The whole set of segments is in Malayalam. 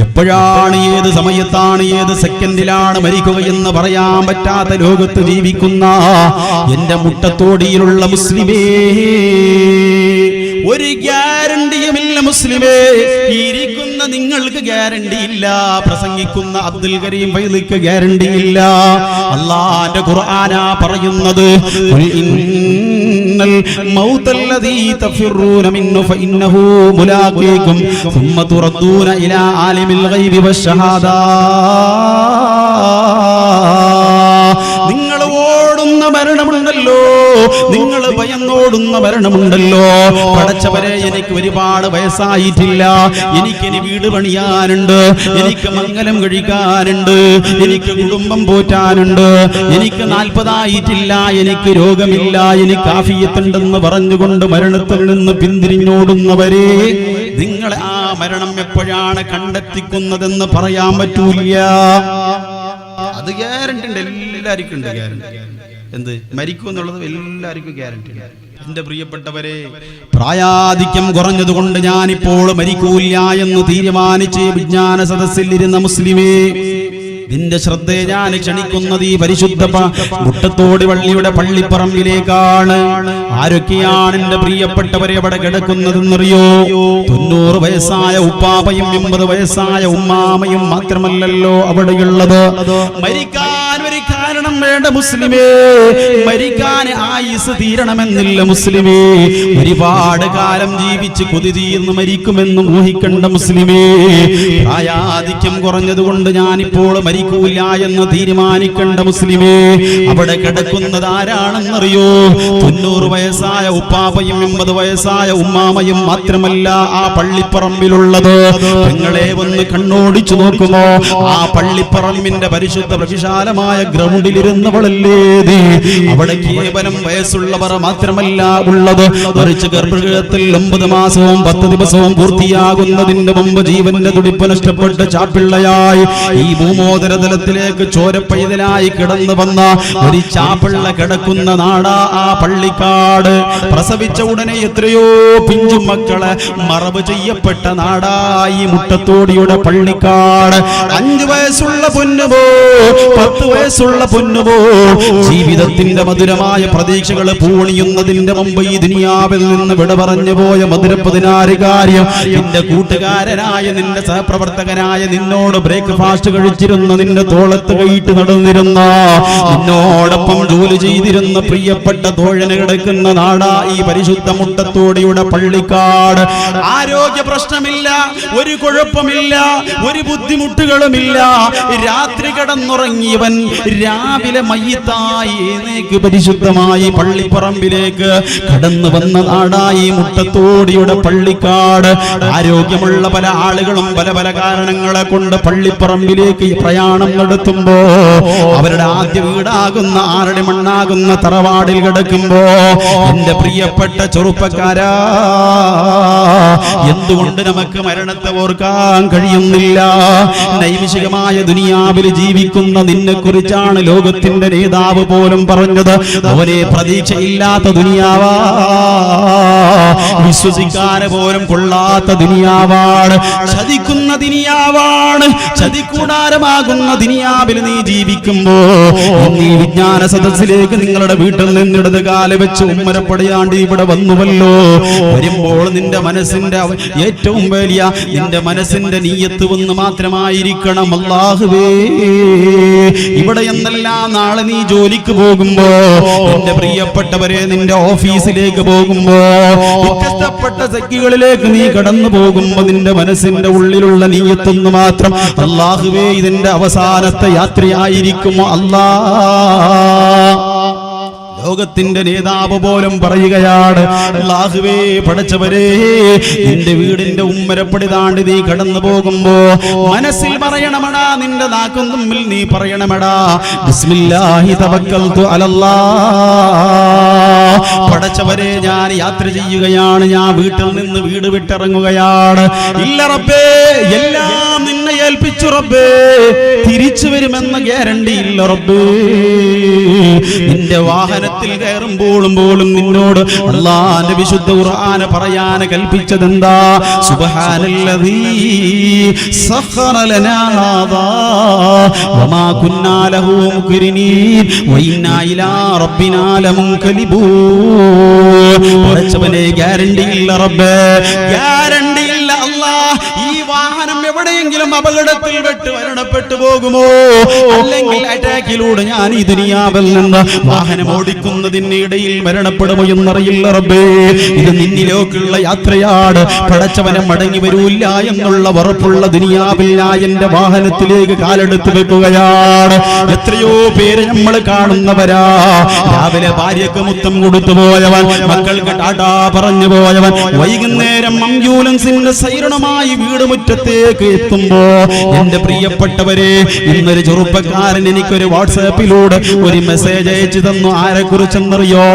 എപ്പോഴാണ് ഏത് സമയത്താണ് ഏത് സെക്കൻഡിലാണ് മരിക്കുകയെന്ന് പറയാൻ പറ്റാത്ത ലോകത്ത് ജീവിക്കുന്ന എന്റെ മുട്ടത്തോടിയിലുള്ള മുസ്ലിമേ ഒരു ഗ്യാരണ്ടിയുമില്ല മുസ്ലിമേ. ഇരിക്കുന്ന നിങ്ങൾക്ക് ഗ്യാരണ്ടി ഇല്ല പ്രസംഗിക്കുന്ന അബ്ദുൽ കരീം വൈദിക്ക് ഗ്യാരണ്ടി ഇല്ല. അള്ളാന്റെ ഖുർആാന പറയുന്നത് "ഖുൽ ഇന്നൽ മൗതല്ലദീ തഫിറൂന മിൻഹു ഫഇന്നഹു മുലാഖീകും ثم تردون إلى عالم الغيب والشهادة നിങ്ങൾ ഓടുന്ന മരണമുണ്ടല്ലോ. നിങ്ങൾ ഭയന്നോടുന്ന മരണമുണ്ടല്ലോ. പടച്ചവരെ എനിക്ക് ഒരുപാട് വയസ്സായിട്ടില്ല. എനിക്കിനി വീട് പണിയാനുണ്ട്. എനിക്ക് മംഗലം കഴിക്കാനുണ്ട്. എനിക്ക് കുടുംബം പോറ്റാനുണ്ട്. എനിക്ക് നാൽപ്പതായിട്ടില്ല. എനിക്ക് രോഗമില്ല. എനിക്ക് ആഫിയത്തുണ്ടെന്ന് പറഞ്ഞുകൊണ്ട് മരണത്തിൽ നിന്ന് പിന്തിരിഞ്ഞോടുന്നവരെ നിങ്ങളെ ആ മരണം എപ്പോഴാണ് കണ്ടെത്തിക്കുന്നതെന്ന് പറയാൻ പറ്റൂല അത് ഗ്യാരണ്ടി ഉണ്ട്. എല്ലാവർക്കും ഉണ്ട് ഗ്യാരണ്ടി എന്ത്? മരിക്കും എന്നുള്ളത് എല്ലാവർക്കും ഗ്യാരണ്ടി ഉണ്ട്. എന്റെ പ്രിയപ്പെട്ടവരെ പ്രായാധിക്യം കുറഞ്ഞതുകൊണ്ട് ഞാനിപ്പോൾ മരിക്കൂല്ല എന്ന് തീരുമാനിച്ച് വിജ്ഞാന സദസ്സിൽ ഇരുന്ന മുസ്ലിമേ നിന്റെ ശ്രദ്ധയെ ഞാൻ ക്ഷണിക്കുന്നത് ഈ പരിശുദ്ധ മുട്ടത്തോട് വള്ളിയുടെ പള്ളിപ്പറമ്പിലേക്കാണ്. ആരൊക്കെയാണ് എന്റെ പ്രിയപ്പെട്ടവരെ അവിടെ കിടക്കുന്നതെന്നറിയോ? തൊണ്ണൂറ് വയസ്സായ ഉപ്പാപ്പയും എൺപത് വയസ്സായ ഉമ്മാമയും മാത്രമല്ലല്ലോ അവിടെയുള്ളത്. മരിക്കാൻ കാരണം വേണ്ട മുസ്ലിമേ. മരിക്കാൻ ആയുസ് തീരണമെന്നില്ല മുസ്ലിമേ. ഒരുപാട് കാലം ജീവിച്ച് കൊതി തീർന്ന് മരിക്കുമെന്ന് ഊഹിക്കണ്ട മുസ്ലിമേ. പ്രായാധിക്യം കുറഞ്ഞതുകൊണ്ട് ഞാനിപ്പോൾ മരിക്കൂല എന്ന് തീരുമാനിക്കണ്ട മുസ്ലിമേ. അവിടെ കിടക്കുന്നത് ആരാണെന്നറിയോ? തൊണ്ണൂറ് വയസ്സായ ഉപ്പാപ്പയും എൺപത് വയസ്സായ ഉമ്മാമയും മാത്രമല്ല ആ പള്ളിപ്പറമ്പിലുള്ളത്. നിങ്ങളെ ഒന്ന് കണ്ണോടിച്ചു നോക്കുമോ? ആ പള്ളിപ്പറമ്പിന്റെ പരിശുദ്ധ പ്രവിശാലമായ ഗ്രൗണ്ടിലിരുന്നവളല്ലേ നീ അവിടെ കേവലം വയസ്സുള്ളവർ മാത്രമല്ല ഉള്ളത്. മറിച്ച് ഗർഭഗൃഹത്തിൽ ഒമ്പത് മാസവും പത്ത് ദിവസവും പൂർത്തിയാകുന്നതിന്റെ മുമ്പ് ജീവന്റെ തുടിപ്പ് നഷ്ടപ്പെട്ട് ചാപ്പിള്ളയായി. ഈ ഭൂമോദരതലത്തിലേക്ക് ചോരപ്പൈതലായി കിടന്നു വന്ന ഒരു ചാപ്പിള്ള കിടക്കുന്ന നാടാ ആ പള്ളിക്കാട്. പ്രസവിച്ച ഉടനെ എത്രയോ പിഞ്ചു മക്കളെ മറവ് ചെയ്യപ്പെട്ട നാടായി മുട്ടത്തോടിയുടെ പള്ളിക്കാട്. അഞ്ചു വയസ്സുള്ള പൊന്നുപോ പത്ത് വയസ്സുള്ള പൊന്നുപോ ജീവിതത്തിന്റെ മധുരമായ പ്രതീക്ഷകൾ പൂണിയുന്നതിന്റെ മുമ്പ് ഈ ദുനിയാവിൽ നിന്ന് വിട പറഞ്ഞു പോയ മധുരപ്പതിനാറ് കാര്യം. നിന്റെ കൂട്ടുകാരനായ നിന്റെ സഹപ്രവർത്തകനായ നിന്നോട് ബ്രേക്ക്ഫാസ്റ്റ് കഴിച്ചിരുന്ന നിന്റെ തോളത്ത് കൈയിട്ട് നടന്നിരുന്ന നിന്നോടൊപ്പം ജോലി ചെയ്തിരുന്ന പ്രിയപ്പെട്ട തോഴന കിടക്കുന്ന നാടാ ഈ പരിശുദ്ധ മുട്ടത്തോടിയുടെ പള്ളിക്കാട്. ആരോഗ്യ പ്രശ്നമില്ല ഒരു കുഴപ്പമില്ല ഒരു ബുദ്ധിമുട്ടുകളുമില്ല. രാത്രി കിടന്നുറങ്ങിയവൻ രാവിലെ മയ്യത്തായി ഏനേക്ക് പരിശുദ്ധമായി പള്ളിപ്പറമ്പിലേക്ക് കടന്നു വന്ന നാടായി മുട്ടത്തോടിയുടെ പള്ളിക്കാട്. ആരോഗ്യമുള്ള പല ആളുകളും പല പല കാരണങ്ങളെ കൊണ്ട് പള്ളിപ്പറമ്പിലേക്ക് പ്രയാണം നടത്തുമ്പോ അവരുടെ ആദ്യ വീടാകുന്ന ആരുടെ മണ്ണാകുന്ന തറവാടിൽ കിടക്കുമ്പോ എന്റെ പ്രിയപ്പെട്ട ചെറുപ്പക്കാരാ എന്തുകൊണ്ട് നമുക്ക് മരണത്തെ ഓർക്കാൻ കഴിയുന്നില്ല? നൈമിഷികമായ ദുനിയാവിൽ ജീവിക്കുന്ന നിന്നെ കുറിച്ചാണ് ലോകത്തിന്റെ നേതാവ് പോലും പറഞ്ഞത്? അവനെ പ്രതീക്ഷയില്ലാത്ത ദുനിയാവാ. വിശ്വസിക്കാൻ പോലും കൊള്ളാത്ത ദുനിയാവാണ്. ചതിക്കുന്ന ദുനിയാവാണ്. ചതിക്കൂടാരമാകുന്ന ദുനിയാവിൽ നീ ജീവിക്കുമ്പോ നീ വിജ്ഞാന സദസ്സിലേക്ക് നിങ്ങളുടെ വീട്ടിൽ നിന്നിടത് കാല വെച്ച് ഉമ്മരപ്പടയാണ്ട് ഇവിടെ വന്നുവല്ലോ. വരുമ്പോൾ നിന്റെ മനസ്സിന്റെ ഏറ്റവും വലിയ നിന്റെ മനസ്സിന്റെ നീയത്ത് ഒന്ന് മാത്രമായിരിക്കണം. അല്ലാഹുവേ ഇവിടെ എന്നല്ല നാളെ നീ ജോലിക്ക് പോകുമ്പോ? നിന്റെ പ്രിയപ്പെട്ടവരെ നിന്റെ ഓഫീസിലേക്ക് പോകുമ്പോ? വ്യത്യസ്തപ്പെട്ട സഖികളിലേക്ക് നീ കടന്നു പോകുമ്പോ നിന്റെ മനസ്സിന്റെ ഉള്ളിലുള്ള നീയത്തൊന്ന് മാത്രം അള്ളാഹുവേ ഇതിന്റെ അവസാനത്തെ യാത്രയായിരിക്കുമോ? അല്ലാ ലോകത്തിന്റെ നേതാവ് പോലും പറയുകയാണ് ലാഹുവേ പഠിച്ചവരെ നിന്റെ വീടിന്റെ ഉമ്മരപ്പടി താണ്ടി നീ കടന്നു പോകുമ്പോ മനസ്സിൽ പറയണമടാ നിന്റെ നാക്കും തമ്മിൽ നീ പറയണമടാ ബിസ്മില്ലാഹി തവക്കൽതു അലല്ലാ. പടച്ചവരെ ഞാൻ യാത്ര ചെയ്യുകയാണ് ഞാൻ വീട്ടിൽ നിന്ന് വീട് വിട്ടിറങ്ങുകയാണ്. ഇല്ലറപ്പേ എല്ലാം കേൾപ്പിച്ചു റബ്ബേ. തിരിച്ചു വരുമെന്ന ഗ്യാരണ്ടി ഇല്ല റബ്ബേ. നിന്റെ വാഹനത്തിൽ കയറുമ്പോഴും പോലും നിന്നോട് അള്ളാന്റെ വിശുദ്ധ ഖുർആന പറയാൻ കൽപ്പിച്ചതെന്താ? സുബ്ഹാനല്ലദീ സഖറ ലനാ ഹാദാ. വമാ കുന്നാ ലഹു മുഖ്രിനീൻ വഇന്നാ ഇലാ റബ്ബിനാ പടച്ചവനെ ഗ്യാരണ്ടി ഇല്ല റബ്ബേ. ഗ്യാരണ്ടി എവിടെയെങ്കിലും അപകടത്തിൽ വെട്ട് മരണപ്പെട്ടു പോകുമോ? അല്ലെങ്കിൽ അറ്റാക്കിലൂടെ ഞാൻ ഈ ദുനിയാവിൽ നിന്ന് വാഹനം ഓടിക്കുന്നതിനിടയിൽ മരണപ്പെടുമോ എന്നറിയില്ല റബ്ബേ. ഇത് നിന്നിലേക്കുള്ള യാത്രയാണ്. പടച്ചവനെ മടങ്ങി വരൂല്ല എന്നുള്ള ഉറപ്പുള്ള ദുനിയാവിൽ എന്റെ വാഹനത്തിലേക്ക് കാലെടുത്ത് വെക്കുകയാണ്. എത്രയോ പേര് നമ്മൾ കാണുന്നവരാ. രാവിലെ ഭാര്യക്ക് മുത്തം കൊടുത്തു പോയവൻ മക്കൾക്ക് ടാടാ പറഞ്ഞു പോയവൻ വൈകുന്നേരം അംബുലൻസിന്റെ സൈരണമായി വീട് മുറ്റത്തേക്ക് എത്തുമ്പോ എന്റെ പ്രിയപ്പെട്ടവരെ ഇന്നൊരു ചെറുപ്പക്കാരൻ എനിക്കൊരു വാട്സാപ്പിലൂടെ ഒരു മെസ്സേജ് അയച്ചു തന്നു. ആരെ കുറിച്ചെന്നറിയോ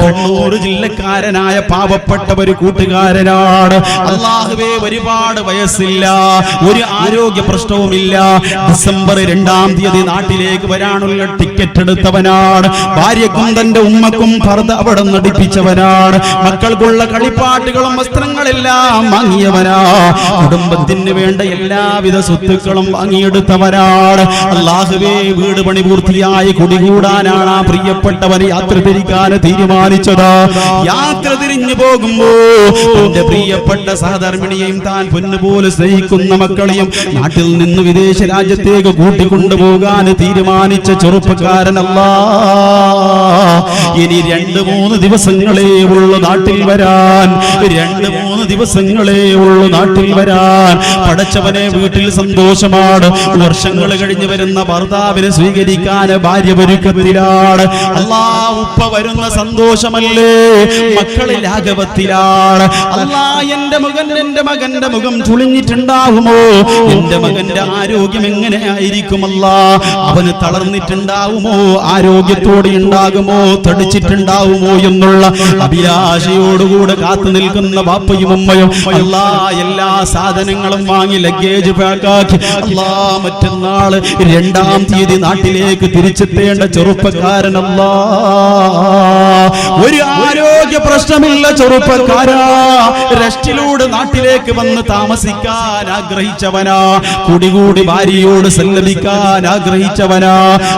കണ്ണൂർ ജില്ലക്കാരനായ പാവപ്പെട്ട ഒരു കൂട്ടുകാരനാണ്. അള്ളാഹുവേ ഒരുപാട് വയസ്സില്ല ഒരു ആരോഗ്യ പ്രശ്നവുമില്ല. ഡിസംബർ രണ്ടാം തീയതി നാട്ടിലേക്ക് വരാനുള്ള ടിക്കറ്റ് എടുത്തവനാണ്. ഭാര്യക്കും തന്റെ ഉമ്മക്കും പർദ്ദ അവിടെ നടിപ്പിച്ചവനാണ്. മക്കൾക്കുള്ള കളിപ്പാട്ടുകളും വസ്ത്രങ്ങളെല്ലാം വാങ്ങിയവനാ. കുടുംബത്തിന് വേണ്ട എല്ലാവിധ സ്വത്തുക്കളും വാങ്ങിയെടുത്തവരാണ് അള്ളാഹുവേ വീട് പണി പൂർത്തിയായി കുടികൂടാനാണ് ആ പ്രിയപ്പെട്ടവർ യാത്ര തിരിക്കാൻ തീരുമാനിച്ചത്. യാത്ര തിരിഞ്ഞു പോകുമ്പോ എന്റെ പ്രിയപ്പെട്ട സഹധർമ്മിണിയെയും താൻ പൊന്നുപോലെ സ്നേഹിക്കുന്ന മക്കളെയും നാട്ടിൽ നിന്ന് വിദേശ രാജ്യത്തേക്ക് കൂട്ടിക്കൊണ്ടുപോകാൻ തീരുമാനിച്ച ചെറുപ്പക്കാരനല്ല ഇനി രണ്ട് മൂന്ന് ദിവസങ്ങളേ ഉള്ളു നാട്ടിൽ വരാൻ. രണ്ട് മൂന്ന് ദിവസങ്ങളേ ഉള്ളു നാട്ടിൽ വരാൻ. പടച്ചവനെ വീട്ടിൽ സന്തോഷമാണ്. വർഷങ്ങൾ കഴിഞ്ഞു വരുന്ന ഭർത്താവിനെ സ്വീകരിക്കാൻ ഭാര്യ ഒരുക്കത്തിലാണ്. അല്ലാ ഉപ്പ വരുന്ന സന്തോഷമല്ലേ? മക്കളെ ലാഘവത്തിലാണ്. അല്ലാ എന്റെ മകൻ എന്റെ മകന്റെ മുഖം ചുളിഞ്ഞിട്ടുണ്ടാവുമോ എന്റെ മകന്റെ ആരോഗ്യം എങ്ങനെ ആയിരിക്കുമല്ല അവന് തളർന്നിട്ടുണ്ടാവുമോ? ആരോഗ്യത്തോടെ ഉണ്ടാകുമോ? തടിച്ചിട്ടുണ്ടാവുമോ എന്നുള്ള അഭിലാഷയോടുകൂടെ കാത്തു നിൽക്കുന്ന ബാപ്പയും ഉമ്മയും എല്ലാ എല്ലാ സാധനങ്ങളും വാങ്ങി ലഗേജ് പാക്കാക്കി അല്ലാ മറ്റന്നാൾ രണ്ടാം തീയതി നാട്ടിലേക്ക് തിരിച്ചെത്തേണ്ട ചെറുപ്പക്കാരനല്ലാ. ഒരു ആരോഗ്യ പ്രശ്നമില്ല ചെറുപ്പക്കാരാ. റെസ്റ്റിലൂടെ നാട്ടിലേക്ക് വന്ന് താമസിക്കാൻ ആഗ്രഹിച്ചവനാ. കുടികൂടി ഭാര്യയോട് സല്ലപിക്കാൻ ആഗ്രഹിച്ചവനാ.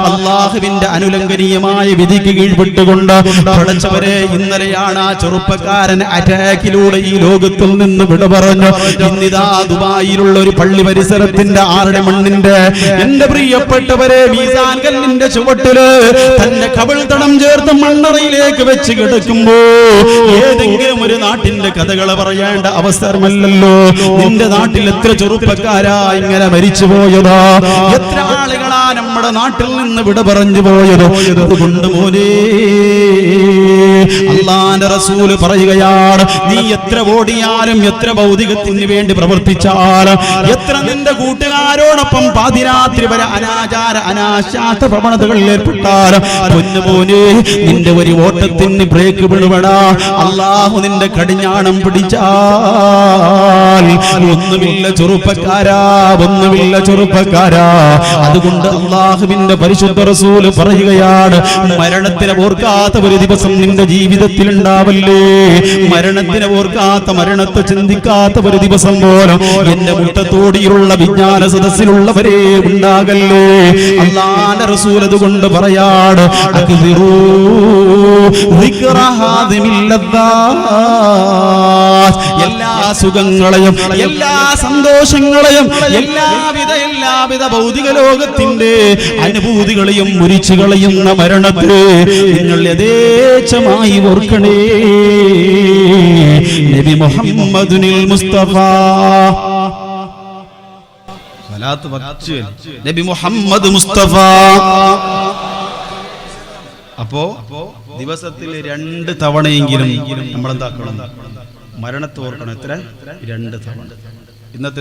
അള്ളാഹുവിന്റെ അനുലംഘനീയമായ വിധിക്ക് കീഴ്പ്പെട്ടുകൊണ്ട് പഠിച്ചവരെ ഇന്നലെയാണ് ആ ചെറുപ്പക്കാരൻ അറ്റാക്കിലൂടെ ഈ ലോകത്തിൽ നിന്ന് വിട പറഞ്ഞു. ഇന്നിതാ ദുബായിലുള്ള ഒരു പള്ളി പരിസരത്തിന്റെ ആരുടെ മണ്ണിന്റെ എന്റെ പ്രിയപ്പെട്ടവരെ മീസാൻ കല്ലിന്റെ ചുവട്ടിൽ തന്റെ കവിൾ തടം ചേർത്ത് മണ്ണറയിലേക്ക് വെച്ച് കിടക്കുമ്പോ ഏതെങ്കിലും ഒരു നാട്ടിന്റെ കഥകൾ പറയേണ്ട അവസരമല്ലല്ലോ. നിന്റെ നാട്ടിൽ എത്ര ചെറുപ്പക്കാരാ ഇങ്ങനെ മരിച്ചു പോയതാ? എത്ര ആളുകളാ നമ്മുടെ നാട്ടിൽ നിന്ന് വിട പറഞ്ഞു പോയത്? അതുകൊണ്ട് മോനെ അള്ളാന്റെ റസൂൽ പറയുകയാണ് നീ എത്ര ഓടിയാലും എത്ര ഭൗതികത്തിന് വേണ്ടി പ്രവർത്തിച്ചാലും എത്ര നിന്റെ കൂട്ടുകാരോടൊപ്പം പാതിരാത്രി വരെ അനാചാര അനാശാസ്ത്ര പ്രവണതകളിൽ ഏർപ്പെട്ടാലും നിന്റെ ഒരു ഓട്ടത്തിന് ബ്രേക്ക് വിടുപെടാ അള്ളാഹു നിന്റെ കടിഞ്ഞാണം പിടിച്ചാൽ ഒന്നുമില്ല ചെറുപ്പക്കാരാ ഒന്നുമില്ല ചെറുപ്പക്കാരാ. അതുകൊണ്ട് അള്ളാഹുവിന്റെ പരിശുദ്ധ റസൂൽ പറയുകയാണ് മരണത്തിനെ ഓർക്കാത്ത ഒരു ദിവസം നിന്റെ ജീവിതത്തിൽ ഉണ്ടാവല്ലേ മരണത്തിനെ ഓർക്കാത്ത മരണത്തെ ചിന്തിക്കാത്ത ഒരു ദിവസം പോലും എന്റെ മുട്ടത്തോടിയുള്ള വിജ്ഞാന സദസ്സിലുള്ളവരെ ഉണ്ടാകല്ലേ? അള്ളാന്റെ റസൂൽ അതുകൊണ്ട് പറയാണ് എല്ലാ സുഖങ്ങളെയും എല്ലാ സന്തോഷങ്ങളെയും എല്ലാവിധ എല്ലാവിധ ഭൗതിക ലോകത്തിന്റെ അനുഭൂതികളെയും മുരിച്ചു കളയുന്ന മരണത്തെ നിങ്ങൾ യഥേച്ഛമായി ഓർക്കണേ. നബി മുഹമ്മദുനിൽ മുസ്തഫ. നബി മുഹമ്മദ് മുസ്തഫ. അപ്പോ ദിവസത്തിൽ രണ്ട് തവണയെങ്കിലും നമ്മളെന്താക്കണം? മരണത്തെ ഓർക്കണം. എത്ര? രണ്ട് തവണ. ഇന്നത്തെ